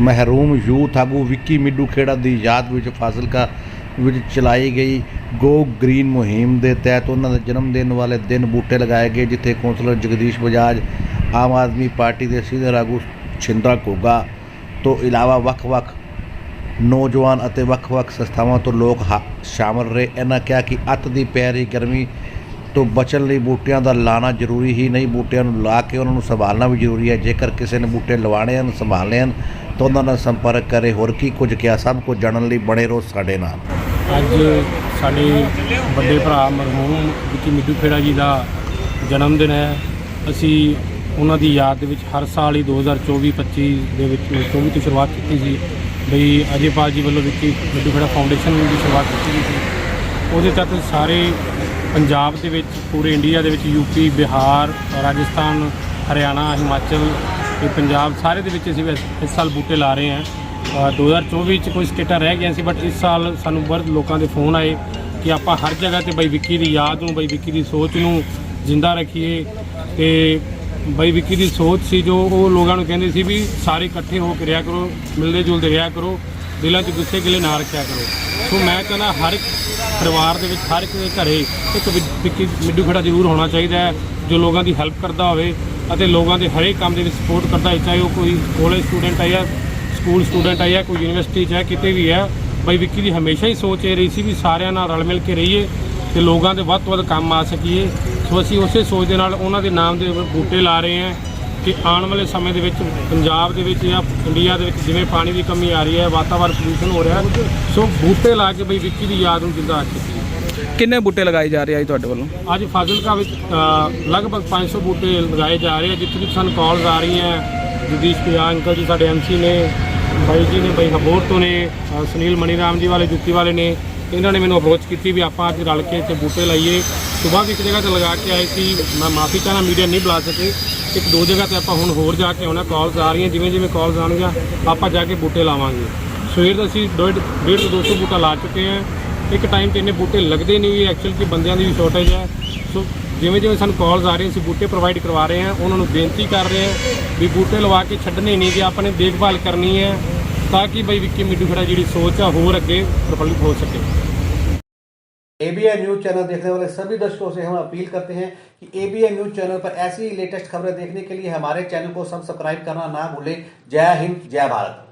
ਮਹਿਰੂਮ youth ਆਗੂ ਵਿੱਕੀ ਮਿੱਡੂ ਖੇੜਾ ਦੀ ਯਾਦ ਵਿੱਚ ਫਾਜ਼ਿਲਕਾ ਵਿੱਚ ਚਲਾਈ ਗਈ। ਗੋ ਗ੍ਰੀਨ ਮੁਹਿੰਮ ਦੇ ਤਹਿਤ ਉਹਨਾਂ ਦੇ ਜਨਮ ਦਿਨ ਵਾਲੇ ਦਿਨ ਬੂਟੇ ਲਗਾਏ ਗਏ, ਜਿੱਥੇ ਕੌਂਸਲਰ ਜਗਦੀਸ਼ ਬਜਾਜ, ਆਮ ਆਦਮੀ ਪਾਰਟੀ ਦੇ ਸੀਨੀਅਰ ਆਗੂ ਛਿੰਦਾ ਘੋਗਾ ਤੋਂ ਇਲਾਵਾ ਵੱਖ-ਵੱਖ ਨੌਜਵਾਨ ਅਤੇ ਵੱਖ-ਵੱਖ ਸੰਸਥਾਵਾਂ ਤੋਂ ਲੋਕ ਹਾ- ਸ਼ਾਮਲ ਰਹੇ। ਇਹਨਾਂ ਕਿਹਾ ਕਿ ਅੱਤ ਦੀ ਪੈ ਰਹੀ ਗਰਮੀ ਤੋਂ ਬਚਣ ਲਈ ਬੂਟਿਆਂ ਦਾ ਲਾਣਾ ਜ਼ਰੂਰੀ ਹੀ ਨਹੀਂ, ਬੂਟਿਆਂ ਨੂੰ ਲਾ ਕੇ ਉਹਨਾਂ ਨੂੰ ਸੰਭਾਲਣਾ ਵੀ ਜ਼ਰੂਰੀ ਹੈ। ਜੇਕਰ ਕਿਸੇ ਨੇ ਬੂਟੇ ਲਵਾਣੇ ਹਨ, ਸੰਭਾਲਣੇ ਹਨ ਤਾਂ ਉਹਨਾਂ ਨਾਲ ਸੰਪਰਕ ਕਰੇ, ਹੋਰ ਕੀ ਕੁਝ ਕਿਹਾ? ਸਭ ਕੁਝ ਜਾਣਨ ਲਈ ਬਣੇ ਰਹੋ ਸਾਡੇ ਨਾਲ। ਅੱਜ ਸਾਡੇ ਵੱਡੇ ਭਰਾ ਮਰਹੂਮ ਵਿੱਕੀ ਮਿੱਡੂ ਖੇੜਾ ਜੀ ਦਾ ਜਨਮ ਦਿਨ ਹੈ। ਅਸੀਂ ਉਹਨਾਂ ਦੀ ਯਾਦ ਦੇ ਵਿੱਚ ਹਰ ਸਾਲ ਹੀ 2024-25 ਦੇ ਵਿੱਚ 24 ਤੋਂ ਸ਼ੁਰੂਆਤ ਕੀਤੀ ਸੀ। ਬਈ ਅਜੇਪਾਲ ਜੀ ਵੱਲੋਂ ਵਿੱਕੀ ਮਿੱਡੂ ਖੇੜਾ ਫਾਊਂਡੇਸ਼ਨ ਦੀ ਸ਼ੁਰੂਆਤ ਕੀਤੀ ਗਈ ਸੀ। ਉਹਦੇ ਤਹਿਤ ਸਾਰੇ ਪੰਜਾਬ ਦੇ ਵਿੱਚ, ਪੂਰੇ ਇੰਡੀਆ ਦੇ ਵਿੱਚ ਯੂਪੀ ਬਿਹਾਰ, ਰਾਜਸਥਾਨ, ਹਰਿਆਣਾ, ਹਿਮਾਚਲ ਤੇ ਪੰਜਾਬ ਸਾਰੇ ਦੇ ਵਿੱਚ ਅਸੀਂ ਇਸ ਸਾਲ ਬੂਟੇ ਲਾ ਰਹੇ ਹਾਂ। ਅ, 2024 ਚ ਕੋਈ ਸਟੇਟਾਂ ਰਹਿ ਗਈਆਂ ਸੀ ਬਟ ਇਸ ਸਾਲ ਸਾਨੂੰ ਬਹੁਤ ਲੋਕਾਂ ਦੇ ਫੋਨ ਆਏ ਕਿ ਆਪਾਂ ਹਰ ਜਗ੍ਹਾ ਤੇ ਬਈ ਵਿੱਕੀ ਦੀ ਯਾਦ ਨੂੰ ਬਈ ਵਿੱਕੀ ਦੀ ਸੋਚ ਨੂੰ ਜ਼ਿੰਦਾ ਰੱਖੀਏ। ਤੇ ਬਈ ਵਿੱਕੀ ਦੀ ਸੋਚ ਸੀ ਜੋ ਉਹ ਲੋਕਾਂ ਨੂੰ ਕਹਿੰਦੇ ਸੀ ਵੀ ਸਾਰੇ ਇਕੱਠੇ ਹੋ ਕੇ ਰਿਹਾ ਕਰੋ ਮਿਲਦੇ ਜੁਲਦੇ ਰਿਹਾ ਕਰੋ ਦਿਲਾਂ 'ਚ ਗੁੱਸੇ ਗਿਲੇ ਨਾ ਰੱਖਿਆ ਕਰੋ। ਸੋ ਮੈਂ ਕਹਿੰਦਾ ਹਰ ਇੱਕ ਪਰਿਵਾਰ ਦੇ ਵਿੱਚ ਹਰ ਇੱਕ ਦੇ ਘਰੇ ਇੱਕ ਵਿ- ਵਿੱਕੀ ਮਿੱਡੂ ਖੜਾ ਜ਼ਰੂਰ ਹੋਣਾ ਚਾਹੀਦਾ ਹੈ ਜੋ ਲੋਕਾਂ ਦੀ ਹੈਲਪ ਕਰਦਾ ਹੋਵੇ। ਅਤੇ ਲੋਕਾਂ ਦੇ ਹਰੇਕ ਕੰਮ ਦੇ ਵਿੱਚ ਸਪੋਰਟ ਕਰਦਾ ਹੈ, ਚਾਹੇ ਉਹ ਕੋਈ ਕਾਲਜ ਸਟੂਡੈਂਟ ਹੈ ਜਾਂ ਸਕੂਲ ਸਟੂਡੈਂਟ ਹੈ ਜਾਂ ਕੋਈ ਯੂਨੀਵਰਸਿਟੀ 'ਚ ਹੈ, ਕਿਤੇ ਵੀ ਹੈ। ਬਈ ਵਿੱਕੀ ਦੀ ਹਮੇਸ਼ਾ ਹੀ ਸੋਚ ਇਹ ਰਹੀ ਸੀ ਵੀ ਸਾਰਿਆਂ ਨਾਲ ਰਲ ਮਿਲ ਕੇ ਰਹੀਏ ਤੇ ਲੋਕਾਂ ਦੇ ਵੱਧ ਤੋਂ ਵੱਧ ਕੰਮ ਆ ਸਕੀਏ। ਸੋ ਅਸੀਂ ਉਸੇ ਸੋਚ ਦੇ ਨਾਲ ਉਹਨਾਂ ਦੇ ਨਾਮ ਦੇ ਬੂਟੇ ਲਾ ਰਹੇ ਹਾਂ ਕਿ ਆਉਣ ਵਾਲੇ ਸਮੇਂ ਦੇ ਵਿੱਚ ਪੰਜਾਬ ਦੇ ਵਿੱਚ ਜਾਂ ਇੰਡੀਆ ਦੇ ਵਿੱਚ ਜਿਵੇਂ ਪਾਣੀ ਦੀ ਕਮੀ ਆ ਰਹੀ ਹੈ ਵਾਤਾਵਰਣ ਪ੍ਰਦੂਸ਼ਣ ਹੋ ਰਿਹਾ ਸੋ ਬੂਟੇ ਲਾ ਕੇ ਬਈ ਵਿੱਕੀ ਦੀ ਯਾਦ ਨੂੰ ਜਿੰਦਾ ਰੱਖ ਕਿੰਨੇ ਬੂਟੇ ਲਗਾਏ ਜਾ ਰਹੇ ਆ ਜੀ ਤੁਹਾਡੇ ਵੱਲੋਂ? ਅੱਜ ਫਾਜ਼ਿਲਕਾ ਵਿੱਚ ਅ, ਲਗਭਗ 500 ਬੂਟੇ ਲਗਾਏ ਜਾ ਰਹੇ ਆ ਜਿੱਥੇ ਤੱਕ ਸਾਨੂੰ ਕਾਲਸ ਆ ਰਹੀਆਂ ਜਗਦੀਸ਼ ਪਿਆ ਅੰਕਲ ਜੀ ਸਾਡੇ ਐਮਸੀ ਨੇ ਬਾਈ ਜੀ ਨੇ ਬਾਈ ਹਬੋਰ ਤੋਂ ਨੇ ਅ, ਸੁਨੀਲ ਮਣੀਰਾਮ ਜੀ ਵਾਲੇ ਜੁੱਤੀ ਵਾਲੇ ਨੇ ਇਹਨਾਂ ਨੇ ਮੈਨੂੰ ਅਪਰੋਚ ਕੀਤੀ ਵੀ ਆਪਾਂ ਅੱਜ ਰਲ ਕੇ ਇੱਥੇ ਬੂਟੇ ਲਾਈਏ। ਸੁਬਾਹ ਵੀ ਇੱਕ ਜਗ੍ਹਾ ਤੇ ਲਗਾ ਕੇ ਆਏ ਸੀ ਮੈਂ ਮਾਫੀ ਚਾਹਨਾ ਮੀਡੀਆ ਨਹੀਂ ਬੁਲਾ ਸਕੇ। ਇੱਕ ਦੋ ਜਗ੍ਹਾ ਤੇ ਆਪਾਂ ਹੁਣ ਹੋਰ ਜਾ ਕੇ ਆਉਣਾ ਕਾਲਸ ਆ ਰਹੀਆਂ ਜਿਵੇਂ ਜਿਵੇਂ ਕਾਲਸ ਆਉਣਗੀਆਂ ਆਪਾਂ ਜਾ ਕੇ ਬੂਟੇ ਲਾਵਾਂਗੇ। ਸਵੇਰ ਦਾ ਅਸੀਂ ਡੇਢ ਡੇਢ ਤੋਂ 200 ਬੂਟਾ ਲਾ ਚੁੱਕੇ ਹਾਂ। ਇੱਕ ਟਾਈਮ ਤੇ ਇੰਨੇ ਬੂਟੇ ਲੱਗਦੇ ਨਹੀਂ ਵੀ ਐਕਚੁਅਲ ਕਿ ਬੰਦਿਆਂ ਦੀ ਵੀ ਸ਼ਾਰਟੇਜ ਹੈ ਸੋ ਜਿਵੇਂ ਜਿਵੇਂ ਸਾਨੂੰ ਕਾਲਸ ਆ ਰਹੀਆਂ ਅਸੀਂ ਬੂਟੇ ਪ੍ਰੋਵਾਈਡ ਕਰਵਾ ਰਹੇ ਹਾਂ ਉਹਨਾਂ ਨੂੰ ਬੇਨਤੀ ਕਰ ਰਹੇ ਹਾਂ ਵੀ ਬੂਟੇ ਲਵਾ ਕੇ ਛੱਡਣੇ ਨਹੀਂ ਕਿ ਆਪਾਂ ਨੇ ਦੇਖਭਾਲ ਕਰਨੀ ਹੈ ਤਾਂ ਕਿ ਬਈ ਵਿੱਕੀ ਮਿੱਡੂ ਖੜਾ ਜਿਹੜੀ ਸੋਚ ਆ ਹੋਰ ਅੱਗੇ ਪ੍ਰਫੁੱਲਿਤ ਹੋ ਸਕੇ एबीएन न्यूज चैनल देखने वाले सभी दर्शकों से हम अपील करते हैं कि एबीएन न्यूज चैनल पर ऐसी ही लेटेस्ट खबरें देखने के लिए हमारे चैनल को सब्सक्राइब करना ना भूलें जय हिंद जय भारत